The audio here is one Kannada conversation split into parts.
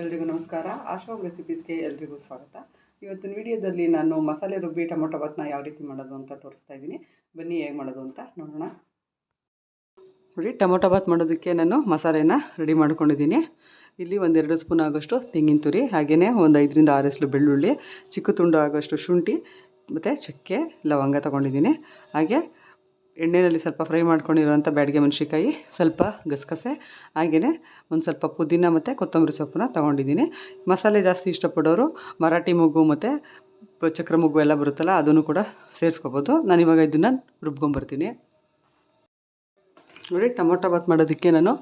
ಎಲ್ರಿಗೂ ನಮಸ್ಕಾರ. ಆಶಾ ರೆಸಿಪೀಸ್ಗೆ ಎಲ್ರಿಗೂ ಸ್ವಾಗತ. ಇವತ್ತಿನ ವಿಡಿಯೋದಲ್ಲಿ ನಾನು ಮಸಾಲೆ ರುಬ್ಬಿ ಟೊಮೊಟೊ ಭಾತ್ನ ಯಾವ ರೀತಿ ಮಾಡೋದು ಅಂತ ತೋರಿಸ್ತಾ ಇದ್ದೀನಿ. ಬನ್ನಿ ಹೇಗೆ ಮಾಡೋದು ಅಂತ ನೋಡೋಣ. ನೋಡಿ, ಟೊಮೊಟೊ ಭಾತ್ ಮಾಡೋದಕ್ಕೆ ನಾನು ಮಸಾಲೆನ ರೆಡಿ ಮಾಡ್ಕೊಂಡಿದ್ದೀನಿ. ಇಲ್ಲಿ ಒಂದೆರಡು ಸ್ಪೂನ್ ಆಗೋಷ್ಟು ತೆಂಗಿನ ತುರಿ ಹಾಗೆಯೇ ಒಂದು ಐದರಿಂದ ಆರು ಎಸ್ಲು ಬೆಳ್ಳುಳ್ಳಿ, ಚಿಕ್ಕ ತುಂಡು ಆಗೋಷ್ಟು ಶುಂಠಿ, ಮತ್ತು ಚಕ್ಕೆ, ಲವಂಗ ತೊಗೊಂಡಿದ್ದೀನಿ. ಹಾಗೆ ಎಣ್ಣೆಯಲ್ಲಿ ಸ್ವಲ್ಪ ಫ್ರೈ ಮಾಡ್ಕೊಂಡಿರುವಂಥ ಬ್ಯಾಡಿಗೆ ಮೆಣಸಿಕಾಯಿ ಸ್ವಲ್ಪ ಗಸಗಸೆ, ಹಾಗೆಯೇ ಒಂದು ಸ್ವಲ್ಪ ಪುದೀನ ಮತ್ತು ಕೊತ್ತಂಬರಿ ಸೊಪ್ಪನ್ನ ತೊಗೊಂಡಿದ್ದೀನಿ. ಮಸಾಲೆ ಜಾಸ್ತಿ ಇಷ್ಟಪಡೋರು ಮರಾಠಿ ಮೊಗ್ಗು ಮತ್ತು ಚಕ್ರ ಮೊಗ್ಗು ಎಲ್ಲ ಬರುತ್ತಲ್ಲ, ಅದನ್ನು ಕೂಡ ಸೇರಿಸ್ಕೋಬೋದು. ಇವಾಗ ಇದನ್ನು ರುಬ್ಕೊಂಬರ್ತೀನಿ. ನೋಡಿ, ಟೊಮೊಟೊ ಬಾತ್ ಮಾಡೋದಕ್ಕೆ ನಾನು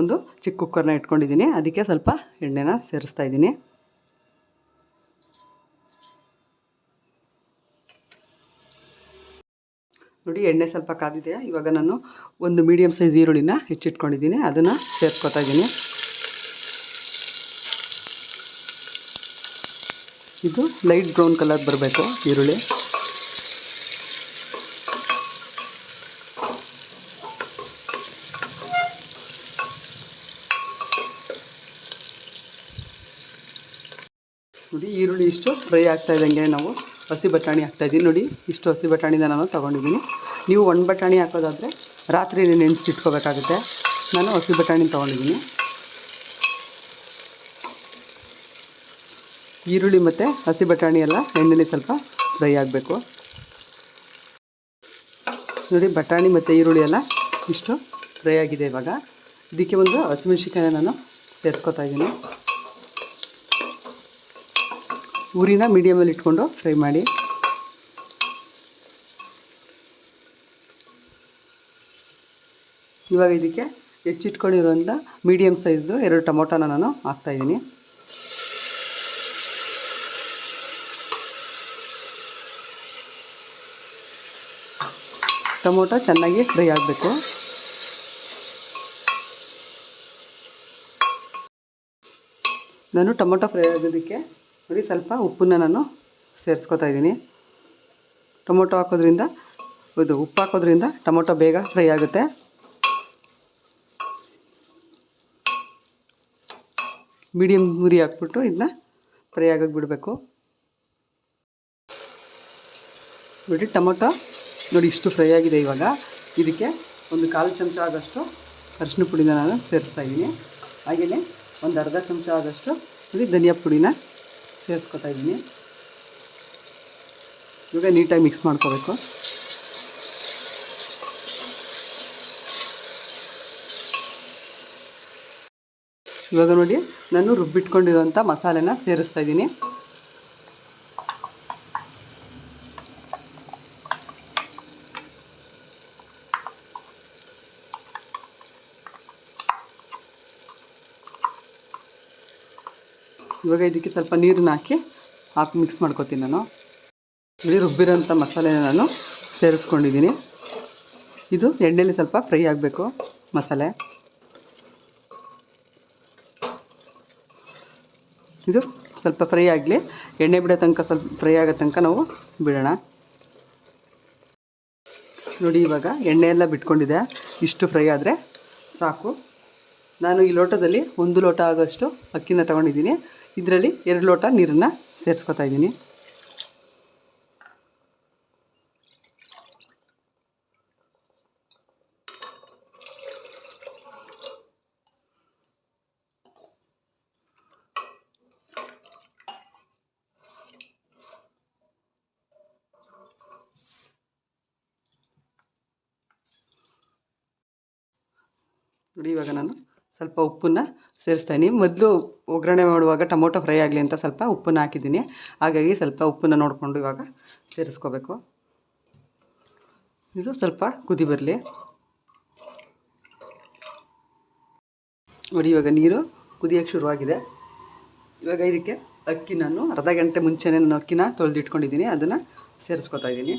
ಒಂದು ಚಿಕ್ಕ ಕುಕ್ಕರ್ನ ಇಟ್ಕೊಂಡಿದ್ದೀನಿ. ಅದಕ್ಕೆ ಸ್ವಲ್ಪ ಎಣ್ಣೆನ ಸೇರಿಸ್ತಾ ಇದ್ದೀನಿ. ನೋಡಿ, ಎಣ್ಣೆ ಸ್ವಲ್ಪ ಕಾದಿದೆ ಇವಾಗ ನಾನು ಒಂದು ಮೀಡಿಯಮ್ ಸೈಜ್ ಈರುಳ್ಳಿನ ಹೆಚ್ಚಿಟ್ಕೊಂಡಿದ್ದೀನಿ. ಅದನ್ನು ಸೇರ್ಕೊತಾ ಇದ್ದೀನಿ. ಇದು ಲೈಟ್ ಬ್ರೌನ್ ಕಲರ್ ಬರಬೇಕು, ಈರುಳ್ಳಿ. ನೋಡಿ, ಈರುಳ್ಳಿ ಇಷ್ಟು ಫ್ರೈ ಆಗ್ತಾ ಇದ್ದಂಗೆ ನಾವು ಹಸಿ ಬಟಾಣಿ ಹಾಕ್ತಾಯಿದ್ದೀನಿ ನೋಡಿ, ಇಷ್ಟು ಹಸಿ ಬಟಾಣಿನ ನಾನು ತೊಗೊಂಡಿದ್ದೀನಿ. ನೀವು ಒಣ ಬಟಾಣಿ ಹಾಕೋದಾದರೆ ರಾತ್ರಿ ನೆನೆಸಿಟ್ಕೋಬೇಕಾಗುತ್ತೆ. ನಾನು ಹಸಿ ಬಟಾಣಿ ತೊಗೊಂಡಿದ್ದೀನಿ. ಈರುಳ್ಳಿ ಮತ್ತು ಹಸಿ ಬಟಾಣಿ ಎಲ್ಲ ಎಣ್ಣೆಲಿ ಸ್ವಲ್ಪ ಫ್ರೈ ಆಗಬೇಕು. ನೋಡಿ, ಬಟಾಣಿ ಮತ್ತು ಈರುಳ್ಳಿ ಎಲ್ಲ ಇಷ್ಟು ಫ್ರೈ ಆಗಿದೆ ಇವಾಗ. ಇದಕ್ಕೆ ಒಂದು ಹಸಿಮೆಣ್ಸಿಕಾಯಿನ ನಾನು ಸೇರಿಸ್ಕೊತಾ ಇದ್ದೀನಿ. ಉರಿನ ಮೀಡಿಯಮಲ್ಲಿ ಇಟ್ಕೊಂಡು ಫ್ರೈ ಮಾಡಿ. ಇವಾಗ ಇದಕ್ಕೆ ಹೆಚ್ಚಿಟ್ಕೊಂಡಿರೋಂಥ ಮೀಡಿಯಮ್ ಸೈಜ್ದು ಎರಡು ಟೊಮೊಟೊನ ನಾನು ಹಾಕ್ತಾಯಿದ್ದೀನಿ ಟೊಮೊಟೊ ಚೆನ್ನಾಗಿ ಫ್ರೈ ಆಗಬೇಕು. ನಾನು ಟೊಮೊಟೊ ಫ್ರೈ ಆಗೋದಕ್ಕೆ ನೋಡಿ, ಸ್ವಲ್ಪ ಉಪ್ಪನ್ನ ನಾನು ಸೇರಿಸ್ಕೊತಾ ಇದ್ದೀನಿ. ಟೊಮೊಟೊ ಹಾಕೋದ್ರಿಂದ, ಇದು ಉಪ್ಪು ಹಾಕೋದ್ರಿಂದ ಟೊಮೊಟೊ ಬೇಗ ಫ್ರೈ ಆಗುತ್ತೆ. ಮೀಡಿಯಮ್ ಉರಿ ಹಾಕ್ಬಿಟ್ಟು ಇದನ್ನ ಫ್ರೈ ಆಗೋಕ್ಕೆ ಬಿಡಬೇಕು. ನೋಡಿ, ಟೊಮೊಟೊ ನೋಡಿ, ಇಷ್ಟು ಫ್ರೈ ಆಗಿದೆ ಇವಾಗ. ಇದಕ್ಕೆ ಒಂದು ಕಾಲು ಚಮಚ ಆದಷ್ಟು ಅರಿಶಿನ ಪುಡಿನ ನಾನು ಸೇರಿಸ್ತಾ ಇದ್ದೀನಿ. ಹಾಗೆಯೇ ಒಂದು ಅರ್ಧ ಚಮಚ ಆದಷ್ಟು, ನೋಡಿ, ಧನಿಯಾ ಪುಡಿನ ಸೇರಿಸ್ಕೊತಾ ಇದ್ದೀನಿ ಇವಾಗ ನೀಟಾಗಿ ಮಿಕ್ಸ್ ಮಾಡ್ಕೋಬೇಕು. ಇವಾಗ ನೋಡಿ ನಾನು ರುಬ್ಬಿಟ್ಕೊಂಡಿರೋಂಥ ಮಸಾಲೆನ ಸೇರಿಸ್ತಾ ಇದ್ದೀನಿ ಇವಾಗ ಇದಕ್ಕೆ ಸ್ವಲ್ಪ ನೀರನ್ನ ಹಾಕಿ ಹಾಕಿ ಮಿಕ್ಸ್ ಮಾಡ್ಕೊತೀನಿ ನಾನು. ಇಲ್ಲಿ ರುಬ್ಬಿರೋಂಥ ಮಸಾಲೆನ ನಾನು ಸೇರಿಸ್ಕೊಂಡಿದ್ದೀನಿ. ಇದು ಎಣ್ಣೆಯಲ್ಲಿ ಸ್ವಲ್ಪ ಫ್ರೈ ಆಗಬೇಕು ಮಸಾಲೆ. ಇದು ಸ್ವಲ್ಪ ಫ್ರೈ ಆಗಲಿ, ಎಣ್ಣೆ ಬಿಡೋ ತನಕ ಸ್ವಲ್ಪ ಫ್ರೈ ಆಗೋ ತನಕ ನಾವು ಬಿಡೋಣ. ನೋಡಿ ಇವಾಗ ಎಣ್ಣೆ ಎಲ್ಲ ಬಿಟ್ಕೊಂಡಿದೆ. ಇಷ್ಟು ಫ್ರೈ ಆದರೆ ಸಾಕು. ನಾನು ಈ ಲೋಟದಲ್ಲಿ ಒಂದು ಲೋಟ ಆಗೋಷ್ಟು ಅಕ್ಕಿನ ತೊಗೊಂಡಿದ್ದೀನಿ. ಇದರಲ್ಲಿ ಎರಡು ಲೋಟ ನೀರನ್ನು ಸೇರಿಸ್ಕೊತಾ ಇದ್ದೀನಿ. ನೋಡಿ ಇವಾಗ ನಾನು ಸ್ವಲ್ಪ ಉಪ್ಪನ್ನು ಸೇರಿಸ್ತೀನಿ. ಮೊದಲು ಒಗ್ಗರಣೆ ಮಾಡುವಾಗ ಟೊಮೊಟೊ ಫ್ರೈ ಆಗಲಿ ಅಂತ ಸ್ವಲ್ಪ ಉಪ್ಪನ್ನು ಹಾಕಿದ್ದೀನಿ. ಹಾಗಾಗಿ ಸ್ವಲ್ಪ ಉಪ್ಪನ್ನು ನೋಡಿಕೊಂಡು ಇವಾಗ ಸೇರಿಸ್ಕೋಬೇಕು. ಇದು ಸ್ವಲ್ಪ ಕುದಿ ಬರಲಿ. ನೋಡಿ, ಇವಾಗ ನೀರು ಕುದಿಯೋಕ್ಕೆ ಶುರುವಾಗಿದೆ. ಇವಾಗ ಇದಕ್ಕೆ ಅಕ್ಕಿ ನಾನು ಅರ್ಧ ಗಂಟೆ ಮುಂಚೆನೇ ನಾನು ಅಕ್ಕಿನ ತೊಳೆದಿಟ್ಕೊಂಡಿದ್ದೀನಿ. ಅದನ್ನು ಸೇರಿಸ್ಕೊತಾ ಇದ್ದೀನಿ.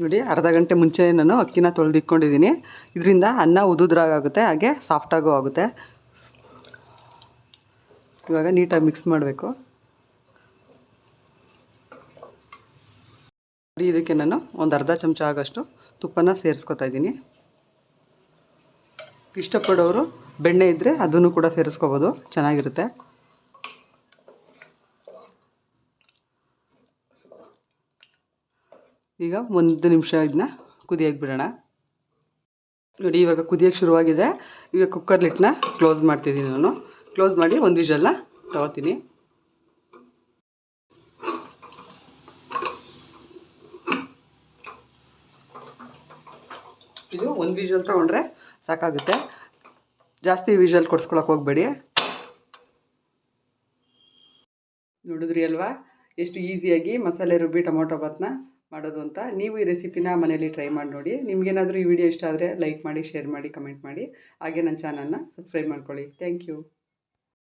ನೋಡಿ, ಅರ್ಧ ಗಂಟೆ ಮುಂಚೆ ನಾನು ಅಕ್ಕಿನ ತೊಳೆದಿಟ್ಕೊಂಡಿದ್ದೀನಿ. ಇದರಿಂದ ಅನ್ನ ಉದುದ್ರಾಗುತ್ತೆ ಹಾಗೆ ಸಾಫ್ಟಾಗೂ ಆಗುತ್ತೆ. ಇವಾಗ ನೀಟಾಗಿ ಮಿಕ್ಸ್ ಮಾಡಬೇಕು. ನೋಡಿ, ಇದಕ್ಕೆ ನಾನು ಒಂದು ಅರ್ಧ ಚಮಚ ಆಗೋಷ್ಟು ತುಪ್ಪನ ಸೇರಿಸ್ಕೊತಾ ಇದ್ದೀನಿ. ಇಷ್ಟಪಡೋರು ಬೆಣ್ಣೆ ಇದ್ದರೆ ಅದನ್ನು ಕೂಡ ಸೇರಿಸ್ಕೋಬೋದು, ಚೆನ್ನಾಗಿರುತ್ತೆ. ಈಗ ಒಂದು ನಿಮಿಷ ಇದನ್ನ ಕುದಿಯಕ್ಕೆ ಬಿಡೋಣ. ನೋಡಿ, ಇವಾಗ ಕುದಿಯೋಕ್ಕೆ ಶುರುವಾಗಿದೆ. ಈಗ ಕುಕ್ಕರ್ ಲಿಟ್ನ ಕ್ಲೋಸ್ ಮಾಡ್ತಿದ್ದೀನಿ ನಾನು. ಕ್ಲೋಸ್ ಮಾಡಿ ಒಂದು ವಿಷಲ್ನ ತಗೋತೀನಿ. ಇದು ಒಂದು ವಿಷಲ್ ತೊಗೊಂಡ್ರೆ ಸಾಕಾಗುತ್ತೆ. ಜಾಸ್ತಿ ವಿಷಲ್ ಕೊಡ್ಸ್ಕೊಳಕ್ಕೆ ಹೋಗಬೇಡಿ. ನೋಡಿದ್ರಿ ಅಲ್ವಾ? ಎಷ್ಟು ಈಸಿಯಾಗಿ ಮಸಾಲೆ ರುಬ್ಬಿ ಟೊಮೊಟೊ ಬಾತ್ನ ಮಾಡೋದು ಅಂತ ನೀವು ಈ ರೆಸಿಪಿನ ಮನೇಲಿ ಟ್ರೈ ಮಾಡಿ ನೋಡಿ. ನಿಮಗೇನಾದರೂ ಈ ವಿಡಿಯೋ ಇಷ್ಟ ಆದರೆ ಲೈಕ್ ಮಾಡಿ ಶೇರ್ ಮಾಡಿ ಕಮೆಂಟ್ ಮಾಡಿ. ಹಾಗೆ ನನ್ನ ಚಾನಲ್ನ ಸಬ್ಸ್ಕ್ರೈಬ್ ಮಾಡ್ಕೊಳ್ಳಿ. Thank you